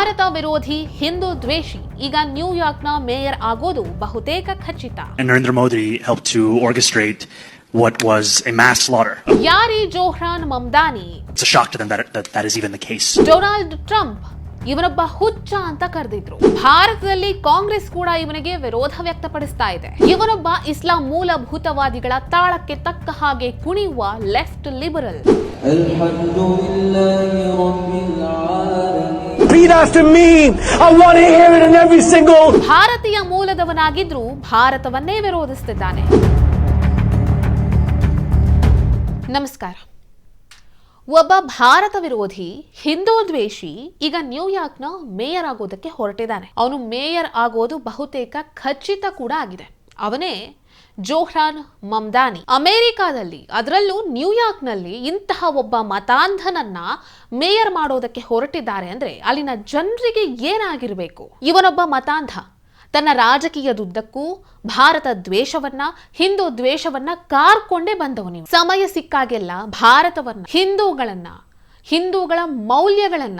ಭಾರತ ವಿರೋಧಿ ಹಿಂದೂ ದ್ವೇಷಿ ಈಗ ನ್ಯೂಯಾರ್ಕ್ನ ಮೇಯರ್ ಆಗೋದು ಬಹುತೇಕ ಖಚಿತ And Narendra Modi helped to orchestrate what was a mass slaughter. ಯಾರಿ Zohran Mamdani It's a shock to them that that, that is even the case. Donald Trump ಇವನೊಬ್ಬ ಹುಚ್ಚ ಅಂತ ಕರೆದಿದ್ರು ಭಾರತದಲ್ಲಿ ಕಾಂಗ್ರೆಸ್ ಕೂಡ ಇವನಿಗೆ ವಿರೋಧ ವ್ಯಕ್ತಪಡಿಸ್ತಾ ಇದೆ ಇವನೊಬ್ಬ ಇಸ್ಲಾಂ ಮೂಲಭೂತವಾದಿಗಳ ತಾಳಕ್ಕೆ ತಕ್ಕ ಹಾಗೆ ಕುಣಿಯುವ left liberal الحمد لله رب العالمين Repeat after me. I want to hear it in every single. ಭಾರತೀಯ ಮೂಲದವನಾಗಿದ್ರೂ ಭಾರತವನ್ನೇ ವಿರೋಧಿಸುತ್ತಿದ್ದಾನೆ ನಮಸ್ಕಾರ ಒಬ್ಬ ಭಾರತ ವಿರೋಧಿ, ಹಿಂದೂ ದ್ವೇಷಿ, ಈಗ ನ್ಯೂಯಾರ್ಕ್ನ ಮೇಯರ್ ಆಗೋದಕ್ಕೆ ಹೊರಟಿದ್ದಾನೆ ಅವನು ಮೇಯರ್ ಆಗೋದು ಬಹುತೇಕ ಖಚಿತ ಕೂಡ ಆಗಿದೆ ಅವನೇ ಜೋಹ್ರಾನ್ ಮಮ್ದಾನಿ. ಅಮೆರಿಕಾದಲ್ಲಿ, ಅದರಲ್ಲೂ ನ್ಯೂಯಾರ್ಕ್ನಲ್ಲಿ ಇಂತಹ ಒಬ್ಬ ಮತಾಂಧನನ್ನ ಮೇಯರ್ ಮಾಡೋದಕ್ಕೆ ಹೊರಟಿದ್ದಾರೆ ಅಂದ್ರೆ ಅಲ್ಲಿನ ಜನರಿಗೆ ಏನಾಗಿರಬೇಕು? ಇವನೊಬ್ಬ ಮತಾಂಧ. ತನ್ನ ರಾಜಕೀಯದುದ್ದಕ್ಕೂ ಭಾರತ ದ್ವೇಷವನ್ನ, ಹಿಂದೂ ದ್ವೇಷವನ್ನ ಕಾರ್ಕೊಂಡೇ ಬಂದವನು ಸಮಯ ಸಿಕ್ಕಾಗೆಲ್ಲ ಭಾರತವನ್ನ, ಹಿಂದೂಗಳನ್ನ, ಹಿಂದೂಗಳ ಮೌಲ್ಯಗಳನ್ನ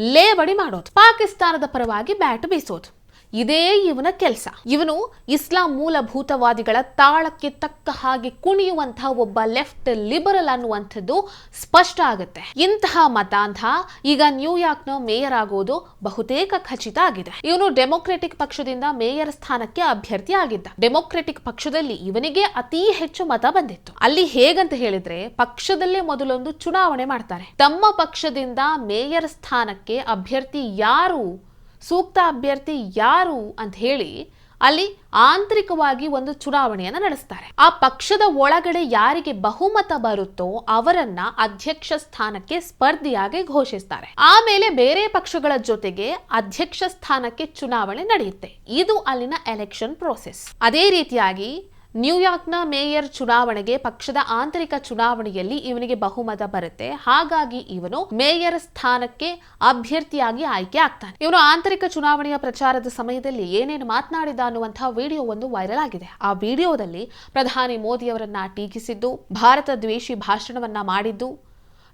ಲೇವಡಿ ಮಾಡೋದು. ಪಾಕಿಸ್ತಾನದ ಪರವಾಗಿ ಬ್ಯಾಟ್ ಬೀಸೋದು. ಇದೇ ಇವನ ಕೆಲಸ. ಇವನು ಇಸ್ಲಾಂ ಮೂಲಭೂತವಾದಿಗಳ ತಾಳಕ್ಕೆ ತಕ್ಕ ಹಾಗೆ ಕುಣಿಯುವಂತಹ ಒಬ್ಬ ಲೆಫ್ಟ್ ಲಿಬರಲ್ ಅನ್ನುವಂಥದ್ದು ಸ್ಪಷ್ಟ ಆಗುತ್ತೆ. ಇಂತಹ ಮತಾಂಧ ಈಗ ನ್ಯೂಯಾರ್ಕ್ನ ಮೇಯರ್ ಆಗೋದು ಬಹುತೇಕ ಖಚಿತ ಆಗಿದೆ. ಇವನು ಡೆಮೊಕ್ರೆಟಿಕ್ ಪಕ್ಷದಿಂದ ಮೇಯರ್ ಸ್ಥಾನಕ್ಕೆ ಅಭ್ಯರ್ಥಿ ಆಗಿದ್ದ. ಡೆಮೊಕ್ರೆಟಿಕ್ ಪಕ್ಷದಲ್ಲಿ ಇವನಿಗೆ ಅತಿ ಹೆಚ್ಚು ಮತ ಬಂದಿತ್ತು. ಅಲ್ಲಿ ಹೇಗಂತ ಹೇಳಿದ್ರೆ ಪಕ್ಷದಲ್ಲೇ ಮೊದಲೊಂದು ಚುನಾವಣೆ ಮಾಡ್ತಾರೆ. ತಮ್ಮ ಪಕ್ಷದಿಂದ ಮೇಯರ್ ಸ್ಥಾನಕ್ಕೆ ಅಭ್ಯರ್ಥಿ ಯಾರು ಸೂಕ್ತ ಅಭ್ಯರ್ಥಿ ಯಾರು ಅಂತ ಹೇಳಿ ಅಲ್ಲಿ ಆಂತರಿಕವಾಗಿ ಒಂದು ಚುನಾವಣೆಯನ್ನು ನಡೆಸ್ತಾರೆ. ಆ ಪಕ್ಷದ ಒಳಗಡೆ ಯಾರಿಗೆ ಬಹುಮತ ಬರುತ್ತೋ ಅವರನ್ನ ಅಧ್ಯಕ್ಷ ಸ್ಥಾನಕ್ಕೆ ಸ್ಪರ್ಧಿಯಾಗಿ ಘೋಷಿಸ್ತಾರೆ. ಆಮೇಲೆ ಬೇರೆ ಪಕ್ಷಗಳ ಜೊತೆಗೆ ಅಧ್ಯಕ್ಷ ಸ್ಥಾನಕ್ಕೆ ಚುನಾವಣೆ ನಡೆಯುತ್ತೆ. ಇದು ಅಲ್ಲಿನ ಎಲೆಕ್ಷನ್ ಪ್ರೋಸೆಸ್ ಅದೇ ರೀತಿಯಾಗಿ ನ್ಯೂಯಾರ್ಕ್ನ ಮೇಯರ್ ಚುನಾವಣೆಗೆ ಪಕ್ಷದ ಆಂತರಿಕ ಚುನಾವಣೆಯಲ್ಲಿ ಇವನಿಗೆ ಬಹುಮತ ಬರುತ್ತೆ. ಹಾಗಾಗಿ ಇವನು ಮೇಯರ್ ಸ್ಥಾನಕ್ಕೆ ಅಭ್ಯರ್ಥಿಯಾಗಿ ಆಯ್ಕೆ ಆಗ್ತಾನೆ. ಇವನು ಆಂತರಿಕ ಚುನಾವಣೆಯ ಪ್ರಚಾರದ ಸಮಯದಲ್ಲಿ ಏನೇನು ಮಾತನಾಡಿದ ಅನ್ನುವಂತಹ ವಿಡಿಯೋ ಒಂದು ವೈರಲ್ ಆಗಿದೆ. ಆ ವಿಡಿಯೋದಲ್ಲಿ ಪ್ರಧಾನಿ ಮೋದಿಯವರನ್ನ ಟೀಕಿಸಿದ್ದು, ಭಾರತ ದ್ವೇಷಿ ಭಾಷಣವನ್ನ ಮಾಡಿದ್ದು,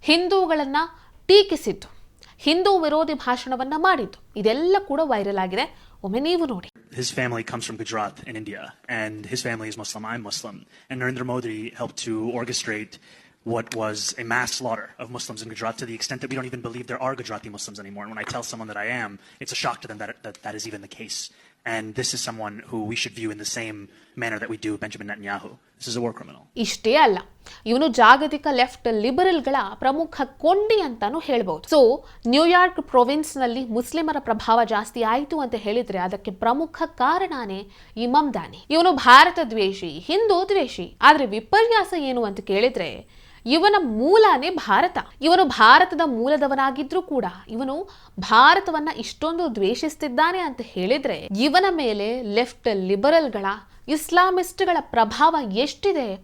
ಹಿಂದೂಗಳನ್ನ ಟೀಕಿಸಿದ್ದು, ಹಿಂದೂ ವಿರೋಧಿ ಭಾಷಣವನ್ನ ಮಾಡಿದ್ದು. ಇದೆಲ್ಲ ಕೂಡ ವೈರಲ್ ಆಗಿದೆ. ಒಮ್ಮೆ ನೀವು ನೋಡಿ. His family comes from Gujarat in India, and his family is Muslim. I'm Muslim. And Narendra Modi helped to orchestrate what was a mass slaughter of Muslims in Gujarat to the extent that we don't even believe there are Gujarati Muslims anymore. And when I tell someone that I am, it's a shock to them that that, that is even the case. And this is someone who we should view in the same manner that we do Benjamin Netanyahu. This is a war criminal. ಇಷ್ಟೇ ಅಲ್ಲ ಇವನು ಜಾಗತಿಕ left ಲಿಬರಲ್ಗಳ ಪ್ರಮುಖ ಕೊಂಡಿ ಅಂತಾನು ಹೇಳ್ಬಹುದು so New York ಪ್ರೊವಿನ್ಸ್ನಲ್ಲಿ ಮುಸ್ಲಿಮರ ಪ್ರಭಾವ ಜಾಸ್ತಿ ಆಯಿತು ಅಂತ ಹೇಳಿದ್ರೆ ಅದಕ್ಕೆ ಪ್ರಮುಖ ಕಾರಣನೇ ಈ ಮಮ್ದಾನಿ ಇವನು ಭಾರತ ದ್ವೇಷಿ, ಹಿಂದೂ ದ್ವೇಷಿ ಆದ್ರೆ ವಿಪರ್ಯಾಸ ಏನು ಅಂತ ಕೇಳಿದ್ರೆ ಇವನ ಮೂಲನೇ ಭಾರತ. ಇವನು ಭಾರತದ ಮೂಲದವನಾಗಿದ್ರೂ ಕೂಡ ಇವನು ಭಾರತವನ್ನ ಇಷ್ಟೊಂದು ದ್ವೇಷಿಸ್ತಿದ್ದಾನೆ ಅಂತ ಹೇಳಿದ್ರೆ ಇವನ ಮೇಲೆ ಲೆಫ್ಟ್ ಲಿಬರಲ್ಗಳ, ಇಸ್ಲಾಮಿಸ್ಟ್ಗಳ ಪ್ರಭಾವ ಎಷ್ಟಿದೆ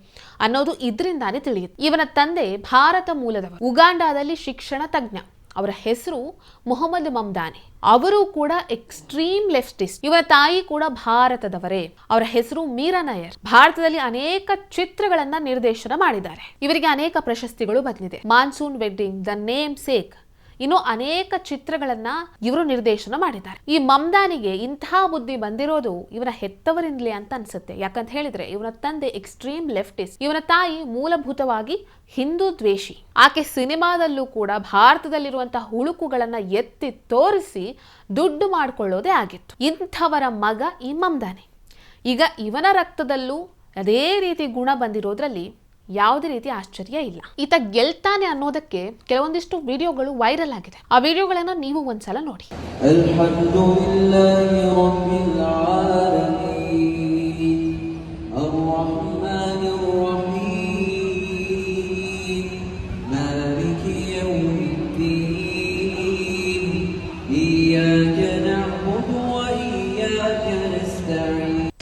ಅನ್ನೋದು ಇದರಿಂದಾನೇ ತಿಳಿಯುತ್ತೆ. ಇವನ ತಂದೆ ಭಾರತ ಮೂಲದವ ಉಗಾಂಡಾದಲ್ಲಿ ಶಿಕ್ಷಣ ತಜ್ಞ. ಅವರ ಹೆಸರು ಮೊಹಮ್ಮದ್ ಮಮ್ದಾನಿ. ಅವರು ಕೂಡ ಎಕ್ಸ್ಟ್ರೀಮ್ ಲೆಫ್ಟಿಸ್ಟ್ ಇವರ ತಾಯಿ ಕೂಡ ಭಾರತದವರೇ. ಅವರ ಹೆಸರು ಮೀರಾ ನಾಯರ್. ಭಾರತದಲ್ಲಿ ಅನೇಕ ಚಿತ್ರಗಳನ್ನ ನಿರ್ದೇಶನ ಮಾಡಿದ್ದಾರೆ. ಇವರಿಗೆ ಅನೇಕ ಪ್ರಶಸ್ತಿಗಳು ಬಂದಿದೆ. Monsoon wedding, the name sake ಇನ್ನು ಅನೇಕ ಚಿತ್ರಗಳನ್ನ ಇವರು ನಿರ್ದೇಶನ ಮಾಡಿದ್ದಾರೆ. ಈ ಮಮ್ದಾನಿಗೆ ಇಂತಹ ಬುದ್ಧಿ ಬಂದಿರೋದು ಇವನ ಹೆತ್ತವರಿಂದಲೇ ಅಂತ ಅನ್ಸುತ್ತೆ. ಯಾಕಂತ ಹೇಳಿದ್ರೆ ಇವನ ತಂದೆ ಎಕ್ಸ್ಟ್ರೀಮ್ ಲೆಫ್ಟಿಸ್ಟ್ ಇವನ ತಾಯಿ ಮೂಲಭೂತವಾಗಿ ಹಿಂದೂ ದ್ವೇಷಿ. ಆಕೆ ಸಿನಿಮಾದಲ್ಲೂ ಕೂಡ ಭಾರತದಲ್ಲಿರುವಂತಹ ಹುಳುಕುಗಳನ್ನ ಎತ್ತಿ ತೋರಿಸಿ ದುಡ್ಡು ಮಾಡಿಕೊಳ್ಳೋದೇ ಆಗಿತ್ತು. ಇಂಥವರ ಮಗ ಈ ಮಮ್ದಾನಿ. ಈಗ ಇವನ ರಕ್ತದಲ್ಲೂ ಅದೇ ರೀತಿ ಗುಣ ಬಂದಿರೋದ್ರಲ್ಲಿ ಯಾವುದೇ ರೀತಿ ಆಶ್ಚರ್ಯ ಇಲ್ಲ. ಈತ ಗೆಲ್ತಾನೆ ಅನ್ನೋದಕ್ಕೆ ಕೆಲವೊಂದಿಷ್ಟು ವಿಡಿಯೋಗಳು ವೈರಲ್ ಆಗಿದೆ. ಆ ವಿಡಿಯೋಗಳನ್ನ ನೀವು ಒಂದ್ಸಲ ನೋಡಿ.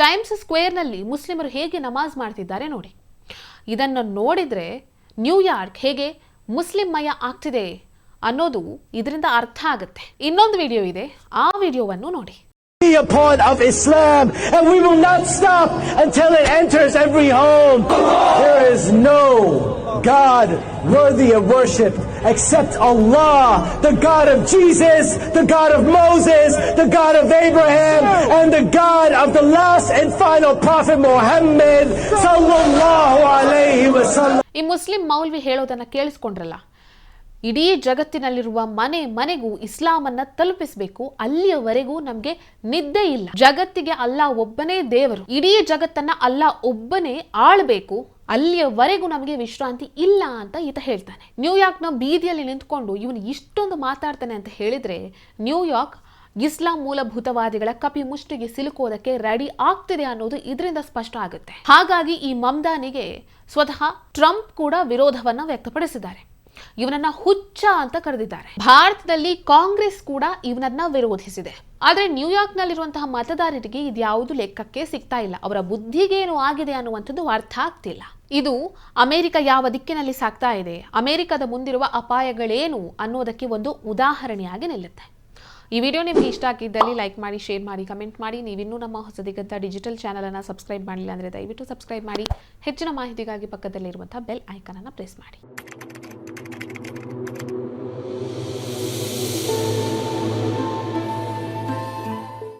ಟೈಮ್ಸ್ ಸ್ಕ್ವೇರ್ನಲ್ಲಿ ಮುಸ್ಲಿಮರು ಹೇಗೆ ನಮಾಜ್ ಮಾಡ್ತಿದ್ದಾರೆ ನೋಡಿ. ಇದನ್ನು ನೋಡಿದ್ರೆ ನ್ಯೂಯಾರ್ಕ್ ಹೇಗೆ ಮುಸ್ಲಿಮ್ಮಯ ಆಗ್ತಿದೆ ಅನ್ನೋದು ಇದರಿಂದ ಅರ್ಥ ಆಗುತ್ತೆ ಇನ್ನೊಂದು ವಿಡಿಯೋ ಇದೆ ಆ ವಿಡಿಯೋವನ್ನು ನೋಡಿ Be a part of Islam, and we will not stop until it enters every home. There is no God worthy of worship except Allah, the God of Jesus, the God of Moses, the God of Abraham, and the God of the last and final Prophet Muhammad sallallahu alayhi wasallam. ಈ Muslim ಮೌಲ್ವಿ ಹೇಳೋದನ್ನ ಕೇಳಿಸ್ಕೊಂಡ್ರಲ್ಲ? ಇಡೀ ಜಗತ್ತಿನಲ್ಲಿರುವ ಮನೆ ಮನೆಗೂ ಇಸ್ಲಾಮನ್ನ ತಲುಪಿಸಬೇಕು, ಅಲ್ಲಿಯವರೆಗೂ ನಮ್ಗೆ ನಿದ್ದೆ ಇಲ್ಲ. ಜಗತ್ತಿಗೆ ಅಲ್ಲ ಒಬ್ಬನೇ ದೇವರು. ಇಡೀ ಜಗತ್ತನ್ನ ಅಲ್ಲ ಒಬ್ಬನೇ ಆಳ್ಬೇಕು, ಅಲ್ಲಿಯವರೆಗೂ ನಮಗೆ ವಿಶ್ರಾಂತಿ ಇಲ್ಲ ಅಂತ ಈತ ಹೇಳ್ತಾನೆ. ನ್ಯೂಯಾರ್ಕ್ನ ಬೀದಿಯಲ್ಲಿ ನಿಂತ್ಕೊಂಡು ಇವನು ಇಷ್ಟೊಂದು ಮಾತಾಡ್ತಾನೆ ಅಂತ ಹೇಳಿದ್ರೆ, ನ್ಯೂಯಾರ್ಕ್ ಇಸ್ಲಾಂ ಮೂಲಭೂತವಾದಿಗಳ ಕಪಿ ಮುಷ್ಟಿಗೆ ಸಿಲುಕೋದಕ್ಕೆ ರೆಡಿ ಆಗ್ತಿದೆ ಅನ್ನೋದು ಇದರಿಂದ ಸ್ಪಷ್ಟ ಆಗುತ್ತೆ. ಹಾಗಾಗಿ ಈ ಮಮ್ದಾನಿಗೆ ಸ್ವತಃ ಟ್ರಂಪ್ ಕೂಡ ವಿರೋಧವನ್ನ ವ್ಯಕ್ತಪಡಿಸಿದ್ದಾರೆ. ಇವನನ್ನ ಹುಚ್ಚ ಅಂತ ಕರೆದಿದ್ದಾರೆ. ಭಾರತದಲ್ಲಿ ಕಾಂಗ್ರೆಸ್ ಕೂಡ ಇವನನ್ನ ವಿರೋಧಿಸಿದೆ. ಆದ್ರೆ ನ್ಯೂಯಾರ್ಕ್ನಲ್ಲಿರುವಂತಹ ಮತದಾರರಿಗೆ ಇದ್ಯಾವುದು ಲೆಕ್ಕಕ್ಕೆ ಸಿಗ್ತಾ ಇಲ್ಲ. ಅವರ ಬುದ್ಧಿಗೇನು ಆಗಿದೆ ಅನ್ನುವಂಥದ್ದು ಅರ್ಥ ಆಗ್ತಿಲ್ಲ. ಇದು ಅಮೆರಿಕ ಯಾವ ದಿಕ್ಕಿನಲ್ಲಿ ಸಾಗ್ತಾ ಇದೆ, ಅಮೆರಿಕದ ಮುಂದಿರುವ ಅಪಾಯಗಳೇನು ಅನ್ನೋದಕ್ಕೆ ಒಂದು ಉದಾಹರಣೆಯಾಗಿ ನಿಲ್ಲುತ್ತೆ. ಈ ವಿಡಿಯೋ ನಿಮಗೆ ಇಷ್ಟ ಆಗಿದ್ದಲ್ಲಿ ಲೈಕ್ ಮಾಡಿ, ಶೇರ್ ಮಾಡಿ, ಕಮೆಂಟ್ ಮಾಡಿ. ನೀವಿನ್ನೂ ನಮ್ಮ ಹೊಸದಿಗಂತ ಡಿಜಿಟಲ್ ಚಾನಲನ್ನು ಸಬ್ಸ್ಕ್ರೈಬ್ ಮಾಡಿಲ್ಲ ಅಂದರೆ ದಯವಿಟ್ಟು ಸಬ್ಸ್ಕ್ರೈಬ್ ಮಾಡಿ. ಹೆಚ್ಚಿನ ಮಾಹಿತಿಗಾಗಿ ಪಕ್ಕದಲ್ಲಿರುವಂಥ ಬೆಲ್ ಐಕನನ್ನು ಪ್ರೆಸ್ ಮಾಡಿ.